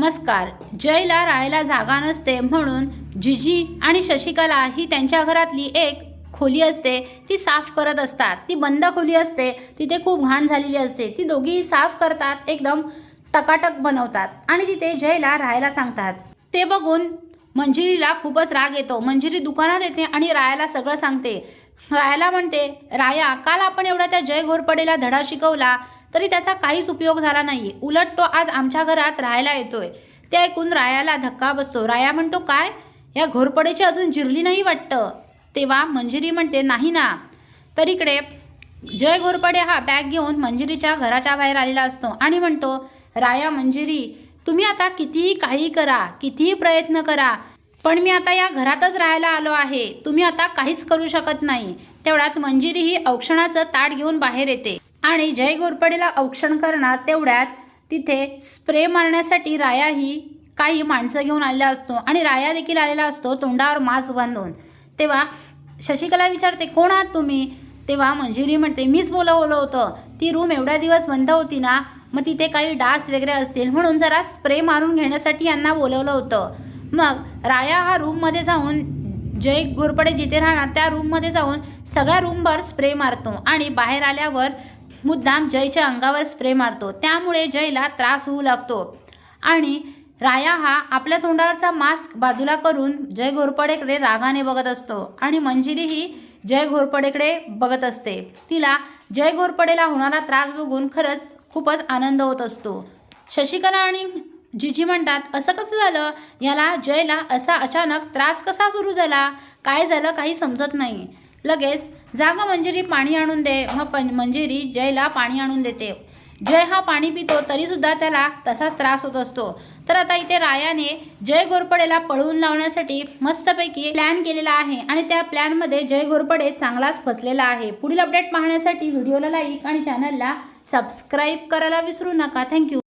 नमस्कार. जयला राहायला जागा नसते म्हणून जिजी आणि शशिकला ही त्यांच्या घरातली एक खोली असते. ती साफ करत असतात. ती बंद खोली असते. तिथे खूप घाण झालेली असते. ती दोघीही साफ करतात. एकदम टकाटक बनवतात. आणि तिथे जयला राहायला सांगतात. ते बघून मंजिरीला खूपच राग येतो. मंजिरी दुकानात येते आणि रायाला सगळं सांगते. रायाला म्हणते राया काल आपण एवढा त्या जय घोरपडेला धडा शिकवला. तरी त्याचा काहीच उपयोग झाला नाही उलट तो आज आमच्या घरात राहायला येतोय. ते ऐकून रायाला धक्का बसतो. राया म्हणतो काय? या घोरपडेची अजून जिरली नाही वाटतं? तेव्हा मंजिरी म्हणते नाही ना. तर इकडे जय घोरपडे हा बॅग घेऊन मंजिरीच्या घराच्या बाहेर आलेला असतो आणि म्हणतो राया मंजिरी तुम्ही आता कितीही काही करा कितीही प्रयत्न करा पण मी आता या घरातच राहायला आलो आहे. तुम्ही आता काहीच करू शकत नाही. तेवढ्यात मंजिरी ही औक्षणाचं ताट घेऊन बाहेर येते. आणि जय घोरपडेला औक्षण करणार तेवढ्यात तिथे स्प्रे मारण्यासाठी राया ही काही माणसं घेऊन आलेला असतो. आणि राया देखील आलेला असतो. तोंडावर मास्क बांधून. तेव्हा शशिकला विचारते कोण आहात तुम्ही? तेव्हा मंजुरी म्हणते मीच बोलवलं होतं. ती रूम एवढ्या दिवस बंद होती ना मग तिथे काही डास वगैरे असतील. म्हणून जरा स्प्रे मारून घेण्यासाठी यांना बोलवलं होतं. मग राया हा रूममध्ये जाऊन जय घोरपडे जिथे राहणार त्या रूममध्ये जाऊन सगळ्या रूमवर स्प्रे मारतो. आणि बाहेर आल्यावर मुद्दाम जयच्या अंगावर स्प्रे मारतो. त्यामुळे जयला त्रास होऊ लागतो. आणि राया हा आपल्या तोंडावरचा मास्क बाजूला करून जय घोरपडेकडे रागाने बघत असतो. आणि मंजिरी ही जय घोरपडेकडे बघत असते. तिला जय घोरपडेला होणारा त्रास बघून खरंच खूपच आनंद होत असतो. शशिकला आणि जिजी म्हणतात असं कसं झालं? याला जयला असा अचानक त्रास कसा सुरू झाला? काय झालं? काही समजत नाही. लगेच जागा मंजिरी पाणी आणून दे मग पं मंजिरी जयला पाणी आणून देते. जय हा पाणी पितो तरीसुद्धा त्याला तसाच त्रास होत असतो. तर आता इथे रायाने जय घोरपडेला पळवून लावण्यासाठी मस्तपैकी प्लॅन केलेला आहे आणि त्या प्लॅनमध्ये जय घोरपडे चांगलाच फसलेला आहे. पुढील अपडेट पाहण्यासाठी व्हिडिओला लाईक आणि चॅनलला सबस्क्राईब करायला विसरू नका. थँक्यू